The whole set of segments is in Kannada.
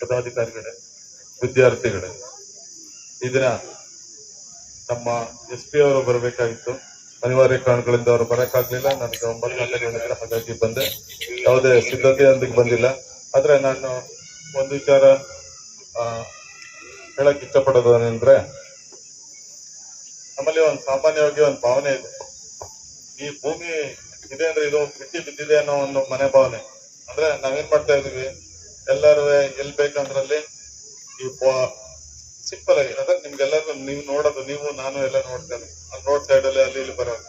ಪದಾಧಿಕಾರಿಗಳೇ, ವಿದ್ಯಾರ್ಥಿಗಳೇ ಈ ದಿನ ನಮ್ಮ ಎಸ್ ಪಿ ಅವರು ಬರಬೇಕಾಗಿತ್ತು. ಅನಿವಾರ್ಯ ಕಾರಣಗಳಿಂದ ಅವರು ಬರೋಕ್ಕಾಗಲಿಲ್ಲ. ನನಗೆ ಒಂಬತ್ತು ಗಂಟೆಗೆ ಹೇಳಿದ್ರೆ ಹಾಗಾಗಿ ಬಂದೆ. ಯಾವುದೇ ಸಿದ್ಧತೆಯೊಂದಿಗೆ ಬಂದಿಲ್ಲ. ಆದ್ರೆ ನಾನು ಒಂದು ವಿಚಾರ ಹೇಳಕ್ ಇಷ್ಟಪಡೋದು ಏನಂದ್ರೆ, ನಮ್ಮಲ್ಲಿ ಒಂದು ಸಾಮಾನ್ಯವಾಗಿ ಒಂದು ಭಾವನೆ ಇದೆ. ಈ ಭೂಮಿ ಇದೆ ಅಂದ್ರೆ ಇದು ಬಿಟ್ಟಿ ಬಿದ್ದಿದೆ ಅನ್ನೋ ಒಂದು ಮನೆ ಭಾವನೆ. ಅಂದ್ರೆ ನಾವೇನ್ ಮಾಡ್ತಾ ಇದೀವಿ ಎಲ್ಲರೂ ಎಲ್ಲಿ ಬೇಕಂದ್ರಲ್ಲಿ ಈ ಸಿಂಪಲ್ ಆಗಿ ಅದ ನಿಮ್ಗೆಲ್ಲರಿಗೂ ನೀವು ನೋಡೋದು, ನೀವು, ನಾನು ಎಲ್ಲ ನೋಡ್ತೇನೆ. ರೋಡ್ ಸೈಡ್ ಅಲ್ಲಿ ಅಲ್ಲಿ, ಇಲ್ಲಿ ಬರೋದು.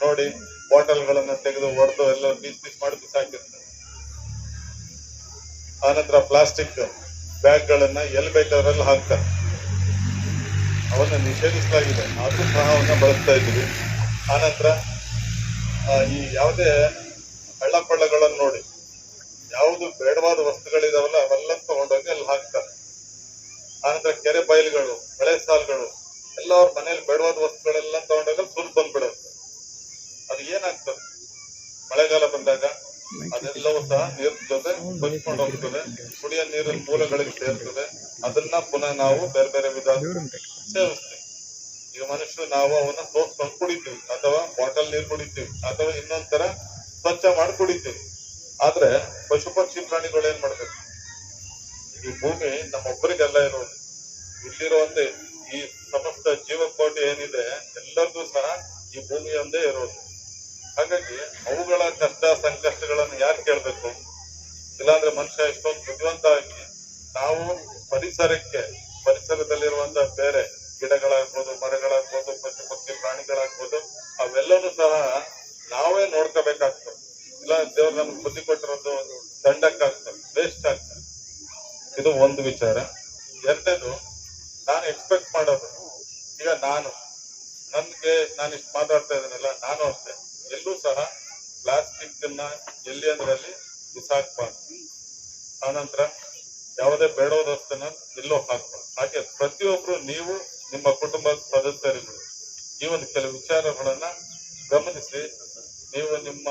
ನೋಡಿ ಬಾಟಲ್ ಗಳನ್ನ ತೆಗೆದು ಹೊಡೆದು ಎಲ್ಲ ಪೀಸ್ ಪೀಸ್ ಮಾಡಿ ಬಿಸಾಕಿರ್ತಾರೆ. ಆನಂತರ ಪ್ಲಾಸ್ಟಿಕ್ ಬ್ಯಾಗ್ ಗಳನ್ನ ಎಲ್ಲಿ ಬೇಕಾದ್ರಲ್ಲಿ ಹಾಕ್ತಾರೆ. ಅವನ್ನ ನಿಷೇಧಿಸಲಾಗಿದೆ. ಅದು ಸಹ ಅವನ್ನ ಬಳಸ್ತಾ ಇದ್ದೀವಿ. ಆನಂತರ ಈ ಯಾವುದೇ ಹಳ್ಳ ಕೊಳ್ಳಗಳನ್ನು ನೋಡಿ. ಯಾವುದು ಬೇಡವಾದ ವಸ್ತುಗಳಿದಾವಲ್ಲ ಅವೆಲ್ಲ ತಗೊಂಡೋಗಿ ಅಲ್ಲಿ ಹಾಕ್ತಾರೆ. ಆನಂತರ ಕೆರೆ ಬಯಲುಗಳು ಬೆಳೆ ಸಾಲುಗಳು, ಎಲ್ಲ ಅವ್ರ ಮನೇಲಿ ಬೇಡವಾದ ವಸ್ತುಗಳೆಲ್ಲ ತಗೊಂಡಾಗ ಸುಲ್ ಬಂದ್ಬಿಡುತ್ತೆ. ಅದು ಏನಾಗ್ತದೆ? ಮಳೆಗಾಲ ಬಂದಾಗ ಅದೆಲ್ಲವೂ ಸಹ ನೀರ್ ಜೊತೆ ಬಚ್ಕೊಂಡು ಹೋಗ್ತದೆ. ಕುಡಿಯೋ ನೀರಿನ ಮೂಲಗಳಿಗೆ ಸೇರ್ತದೆ. ಅದನ್ನ ಪುನಃ ನಾವು ಬೇರೆ ಬೇರೆ ವಿಧ ಸೇವಿಸ್ತೀವಿ. ಈಗ ಮನುಷ್ಯರು ನಾವು ಅವನ್ನ ಸೋಸ್ಕೊಂಡು ಕುಡಿತೀವಿ. ಅಥವಾ ಬಾಟಲ್ ನೀರು ಕುಡಿತೀವಿ. ಅಥವಾ ಇನ್ನೊಂದ್ ತರ ಸ್ವಚ್ಛ ಮಾಡಿ ಕುಡಿತೀವಿ. ಆದ್ರೆ ಪಶು ಪಕ್ಷಿ ಪ್ರಾಣಿಗಳು ಏನ್ ಮಾಡ್ಬೇಕು? ಈ ಭೂಮಿ ನಮ್ಮೊಬ್ಬರಿಗೆಲ್ಲ ಇರೋದು. ಇಲ್ಲಿರುವಂತ ಈ ಸಮಸ್ತ ಜೀವಕೋಟಿ ಏನಿದೆ, ಎಲ್ಲರಿಗೂ ಸಹ ಈ ಭೂಮಿ ಒಂದೇ ಇರೋದು. ಹಾಗಾಗಿ ಅವುಗಳ ಕಷ್ಟ ಸಂಕಷ್ಟಗಳನ್ನು ಯಾರು ಕೇಳ್ಬೇಕು? ಇಲ್ಲಾಂದ್ರೆ ಮನುಷ್ಯ ಎಷ್ಟೊಂದು ಬುದ್ಧಿವಂತ ಆಗಿ ನಾವು ಪರಿಸರಕ್ಕೆ, ಪರಿಸರದಲ್ಲಿರುವಂತ ಬೇರೆ ಗಿಡಗಳಾಗ್ಬೋದು, ಮರಗಳಾಗ್ಬೋದು ಪಶು ಪಕ್ಷಿ ಪ್ರಾಣಿಗಳಾಗ್ಬೋದು, ಅವೆಲ್ಲನೂ ಸಹ ನಾವೇ ನೋಡ್ಕೋಬೇಕಾಗ್ತದೆ. ಇಲ್ಲ, ದೇವ್ರು ನಮ್ಗೆ ಬುದ್ಧಿ ಕೊಟ್ಟಿರೋದು ದಂಡಕ್ಕಾಗ್ತದೆ ವೇಸ್ಟ್ ಆಗ್ತದೆ. ಇದು ಒಂದು ವಿಚಾರ. ಎರಡನೇದು, ನಾನು ಎಕ್ಸ್ಪೆಕ್ಟ್ ಮಾಡೋದು, ಈಗ ನಾನು, ನನಗೆ ನಾನು ಇಷ್ಟು ಮಾತಾಡ್ತಾ ಇದ್ದೀನಲ್ಲ, ನಾನು ಅಷ್ಟೇ. ಎಲ್ಲೂ ಸಹ ಪ್ಲಾಸ್ಟಿಕ್ ಎಲ್ಲಿ ಅಂದ್ರಲ್ಲಿ ಬಿಸಾಕ್ಬಾರ್ದು. ಆನಂತರ ಯಾವುದೇ ಬೇಡೋ ವಸ್ತುನ ಎಲ್ಲೋ ಹಾಕ್ಬಾರ್ದು. ಹಾಗೆ ಪ್ರತಿಯೊಬ್ರು ನೀವು ನಿಮ್ಮ ಕುಟುಂಬದ ಸದಸ್ಯರುಗಳು ಈ ಒಂದು ಕೆಲವು ವಿಚಾರಗಳನ್ನ ಗಮನಿಸಿ, ನೀವು ನಿಮ್ಮ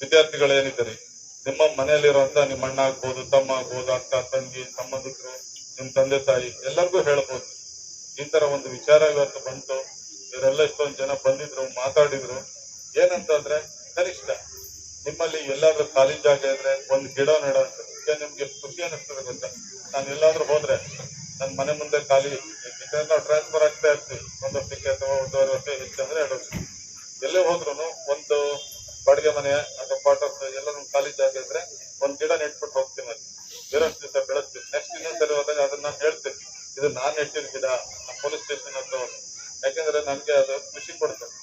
ವಿದ್ಯಾರ್ಥಿಗಳೇನಿದ್ದಾರೆ? ನಿಮ್ಮ ಮನೆಯಲ್ಲಿರುವಂತ ನಿಮ್ಮ ಅಣ್ಣ ಆಗ್ಬೋದು, ತಮ್ಮ ಆಗ್ಬೋದು, ಅಕ್ಕ, ತಂಗಿ, ಸಂಬಂಧಿಕರು ನಿಮ್ ತಂದೆ, ತಾಯಿ ಎಲ್ಲರಿಗೂ ಹೇಳ್ಬೋದು. ಈ ತರ ಒಂದು ವಿಚಾರ ಇವತ್ತು ಬಂತು. ಇವರೆಲ್ಲ ಎಷ್ಟೊಂದು ಜನ ಬಂದಿದ್ರು, ಮಾತಾಡಿದ್ರು. ಏನಂತಂದ್ರೆ, ಕನಿಷ್ಠ ನಿಮ್ಮಲ್ಲಿ ಎಲ್ಲಾದ್ರೂ ಖಾಲಿ ಜಾಗ ಇದ್ರೆ ಒಂದು ಗಿಡ ನೆಡ ನಿಮ್ಗೆ ಖುಷಿ ಅನ್ನಿಸ್ತದೆ ಗೊತ್ತಾ? ನಾನು ಎಲ್ಲಾದ್ರೂ ಹೋದ್ರೆ ನನ್ನ ಮನೆ ಮುಂದೆ ಖಾಲಿ ನಾವು ಟ್ರಾನ್ಸ್ಫರ್ ಆಗ್ತಾ ಇರ್ತೀವಿ. ಒಂದು ವರ್ಷಕ್ಕೆ ಅಥವಾ ಒಂದೂವರೆ ವರ್ಷ ಹೆಚ್ಚಂದ್ರೆ ಎರಡು ವರ್ಷ ಎಲ್ಲೇ ಹೋದ್ರು ಒಂದು ಬಾಡಿಗೆ ಮನೆ ಅಥವಾ ಎಲ್ಲ ಎಲ್ಲರೂ ಖಾಲಿ ಜಾಗ ಇದ್ರೆ ಒಂದ್ ಗಿಡ ನೆಟ್ಬಿಟ್ಟು ಹೋಗ್ತೀನಿ ಅಲ್ಲಿ. ಇರೋಷ್ಟು ದಿವಸ ಬೆಳೆಸ್ತೀನಿ. ನೆಕ್ಸ್ಟ್ ಇನ್ನೊಂದ್ಸರಿ ಹೋದಾಗ ಅದನ್ನ ನಾನು ಹೇಳ್ತೀನಿ. ಇದು ನಾನ್ ನೆಟ್ಟಿದ ಗಿಡ ಪೊಲೀಸ್ ಸ್ಟೇಷನ್ ಹತ್ರ. ಯಾಕಂದ್ರೆ ನನ್ಗೆ ಅದು ಖುಷಿ ಕೊಡ್ತದೆ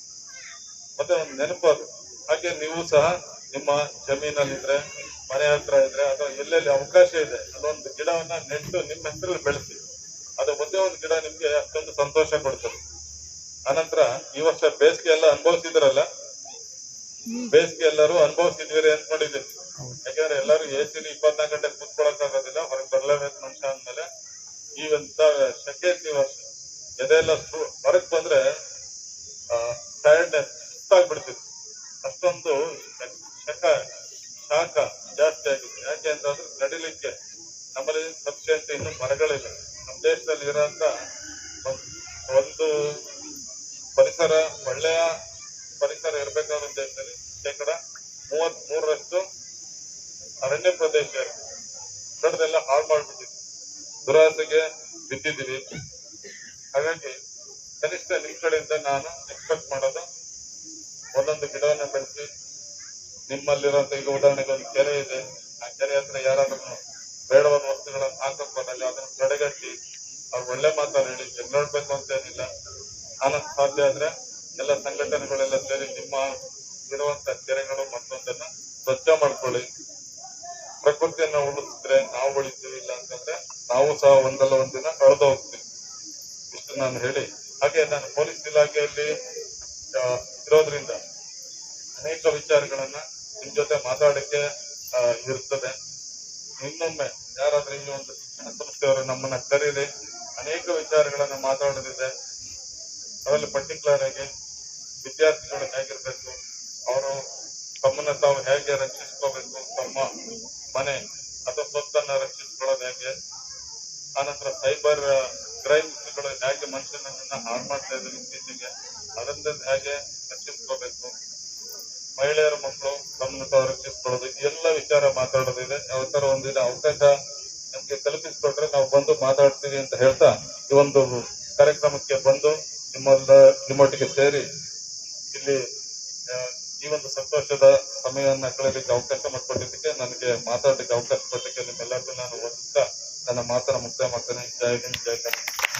ಮತ್ತೆ ಒಂದು ನೆನಪು ಅದು. ಹಾಗೆ ನೀವು ಸಹ ನಿಮ್ಮ ಜಮೀನಲ್ಲಿದ್ರೆ, ಮನೆ ಹತ್ರ ಇದ್ರೆ ಅಥವಾ ಎಲ್ಲೆಲ್ಲಿ ಅವಕಾಶ ಇದೆ, ಅದೊಂದು ಗಿಡವನ್ನ ನೆಟ್ಟು ನಿಮ್ಮ ಹೆಸರಲ್ಲಿ ಬೆಳೆಸಿ. ಅದು ಒಂದೇ ಒಂದು ಗಿಡ ನಿಮ್ಗೆ ಅಷ್ಟೊಂದು ಸಂತೋಷ ಕೊಡ್ತದೆ ಆನಂತರ ಈ ವರ್ಷ ಬೇಸಿಗೆ ಎಲ್ಲ ಅನುಭವಿಸಿದ್ರಲ್ಲ ಬೇಸಿಗೆ ಎಲ್ಲರೂ ಅನುಭವಿಸಿದ್ವಿ ಅನ್ಕೊಂಡಿದ್ದೀನಿ ಯಾಕಂದ್ರೆ ಎಲ್ಲರೂ ಎ ಸಿಲಿ ಇಪ್ಪತ್ನಾಲ್ಕು ಗಂಟೆ ಕೂತ್ಕೊಳಕ್ ಆಗೋದಿಲ್ಲ, ಹೊರಗೆ ಬರ್ಲೇಬೇಕು ಮನುಷ್ಯ ಅಂದ್ಮೇಲೆ. ಈ ಒಂದ ಶಕೆ ವರ್ಷ. ಎದೆಲ್ಲ ಹೊರಗ್ ಬಂದ್ರೆ ಟೈರ್ಡ್ನೆಸ್ ಸುಸ್ತಾಗ್ಬಿಡ್ತಿತ್ತು. ಅಷ್ಟೊಂದು ಶಕ ಶಾಖ ಜಾಸ್ತಿ ಆಗಿದೆ ಯಾಕೆ ಅಂತಂದ್ರೆ ನಡಿಲಿಕ್ಕೆ ನಮ್ಮಲ್ಲಿ ಸಫಿಷಿಯಂಟ್ ಇನ್ನು ಮರಗಳಿಲ್ಲ. ನಮ್ಮ ದೇಶದಲ್ಲಿ ಇರೋಂತ ಒಂದು ಪರಿಸರ ಒಳ್ಳೆಯ ಪರಿಸರ ಇರಬೇಕಾದ ಉದ್ದೇಶದಲ್ಲಿ ಶೇಕಡ ಮೂವತ್ತ್ ಮೂರರಷ್ಟು ಅರಣ್ಯ ಪ್ರದೇಶ. ಕಡದೆಲ್ಲ ಹಾಳು ಮಾಡ್ಬಿಟ್ಟಿದ್ವಿ ದುರಾಸೆಗೆ ಬಿದ್ದಿದ್ದೀವಿ. ಹಾಗಾಗಿ ಕನಿಷ್ಠ ನಿಮ್ಮ ಕಡೆಯಿಂದ ನಾನು ಎಕ್ಸ್ಪೆಕ್ಟ್ ಮಾಡೋದು ಒಂದೊಂದು ಗಿಡವನ್ನ ಬೆಳೆಸಿ ನಿಮ್ಮಲ್ಲಿರೋ ಈಗ ಉದಾಹರಣೆಗೆ ಒಂದು ಕೆರೆ ಇದೆ. ಆ ಕೆರೆ ಹತ್ರ ಯಾರಾದ್ರೂ ಬೇಡವಾದ ವಸ್ತುಗಳನ್ನು ಅದನ್ನು ಅದನ್ನ ತಡೆಗಟ್ಟಿ ಅವ್ರು ಒಳ್ಳೆ ಮಾತಾಡಿ ಹೇಳಿ ನೋಡ್ಬೇಕು ಅಂತ ಏನಿಲ್ಲ ಆನಂದ್ ಸಾಧ್ಯ ಆದ್ರೆ ಎಲ್ಲ ಸಂಘಟನೆಗಳೆಲ್ಲ ಸೇರಿ ನಿಮ್ಮ ಇರುವಂತ ಕೆರೆಗಳು ಮತ್ತೊಂದನ್ನ ಸ್ವಚ್ಛ ಮಾಡ್ಕೊಳ್ಳಿ. ಪ್ರಕೃತಿಯನ್ನ ಉಳಿಸಿದ್ರೆ ನಾವು ಉಳಿತೀವಿ ಇಲ್ಲ ಅಂತಂದ್ರೆ ನಾವು ಸಹ ಒಂದಲ್ಲ ಒಂದಿನ ಕಳೆದು ಹೋಗ್ತೀವಿ. ಇಷ್ಟು ನಾನು ಹೇಳಿ. ಹಾಗೆ ನಾನು ಪೊಲೀಸ್ ಇಲಾಖೆಯಲ್ಲಿ ಇರೋದ್ರಿಂದ ಅನೇಕ ವಿಚಾರಗಳನ್ನ ನಿಮ್ ಜೊತೆ ಮಾತಾಡಕ್ಕೆ ಇರ್ತದೆ. ಇನ್ನೊಮ್ಮೆ ಯಾರಾದ್ರೂ ಈ ಒಂದು ಶಿಕ್ಷಣ ಸಂಸ್ಥೆಯವರು ನಮ್ಮನ್ನ ಕರೀರಿ. ಅನೇಕ ವಿಚಾರಗಳನ್ನ ಮಾತಾಡೋದಿದೆ. ಅದರಲ್ಲಿ ಪರ್ಟಿಕ್ಯುಲರ್ ಆಗಿ ವಿದ್ಯಾರ್ಥಿಗಳು ಹೇಗಿರ್ಬೇಕು, ಅವರು ತಮ್ಮನ್ನ ತಾವು ಹೇಗೆ ರಕ್ಷಿಸ್ಕೋಬೇಕು, ತಮ್ಮ ಮನೆ ಅಥವಾ ಸ್ವತ್ತನ್ನ ರಕ್ಷಿಸ್ಕೊಳ್ಳೋದು ಹೇಗೆ, ಆನಂತರ ಸೈಬರ್ ಕ್ರೈಮ್ಗಳು ಹೇಗೆ ಮನುಷ್ಯನನ್ನ ಹಾಳು ಮಾಡ್ತಾ ಇದ್ದಾರೆ ಇತ್ತೀಚೆಗೆ ಅದರಿಂದ ಹೇಗೆ ರಕ್ಷಿಸ್ಕೋಬೇಕು, ಮಹಿಳೆಯರ, ಮಕ್ಕಳು ತಮ್ಮನ್ನ ತಾವು ರಕ್ಷಿಸ್ಕೊಳ್ಳೋದು ಎಲ್ಲ ವಿಚಾರ ಮಾತಾಡೋದಿದೆ. ಯಾವತ್ತರ ಒಂದಿನ ಅವಕಾಶ ನಮ್ಗೆ ಕಲ್ಪಿಸ್ಕೊಟ್ರೆ ನಾವು ಬಂದು ಮಾತಾಡ್ತೀವಿ ಅಂತ ಹೇಳ್ತಾ ಈ ಒಂದು ಕಾರ್ಯಕ್ರಮಕ್ಕೆ ಬಂದು ನಿಮ್ಮ ನಿಮ್ಮೊಟ್ಟಿಗೆ ಸೇರಿ ಇಲ್ಲಿ ಜೀವಂತ ಸಂತೋಷದ ಸಮಯವನ್ನು ಕಳೆಯಲಿಕ್ಕೆ ಅವಕಾಶ ಮಾಡಿಕೊಟ್ಟಿದ್ದಕ್ಕೆ ನನಗೆ ಮಾತಾಡಲಿಕ್ಕೆ ಅವಕಾಶ ಕೊಟ್ಟಕ್ಕೆ ನಿಮ್ಮೆಲ್ಲರಿಗೂ ನಾನು ಒಂದ ನನ್ನ ಮಾತನ್ನು ಮುಕ್ತಾಯ ಮಾಡ್ತೇನೆ. ಜೈ ಹಿಂದ್, ಜೈ ಕರ್ನಾಟಕ.